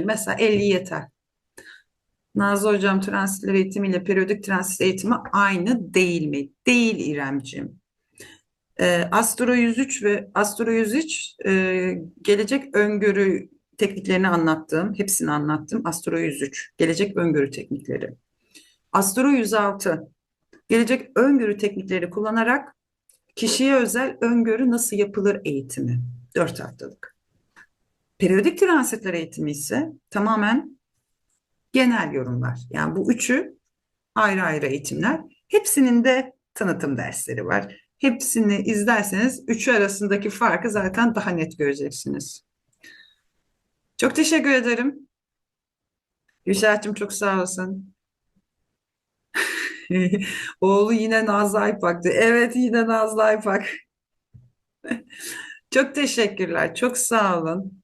Mesela 50 yeter. Nazlı Hocam transitler eğitimi ile periyodik transit eğitimi aynı değil mi? Değil İremciğim. Ee, Astro 103 ve Astro 103 e, gelecek öngörü tekniklerini anlattım. Hepsini anlattım. Astro 103 gelecek öngörü teknikleri. Astro 106 gelecek öngörü teknikleri kullanarak kişiye özel öngörü nasıl yapılır eğitimi. 4 haftalık. Periyodik transitler eğitimi ise tamamen genel yorumlar. Yani bu üçü ayrı ayrı eğitimler. Hepsinin de tanıtım dersleri var. Hepsini izlerseniz üçü arasındaki farkı zaten daha net göreceksiniz. Çok teşekkür ederim. Gülşah'cığım çok sağ olasın. Oğlu yine Nazlı Aypak'tı. Evet yine Nazlı Aypak. Çok teşekkürler. Çok sağ olun.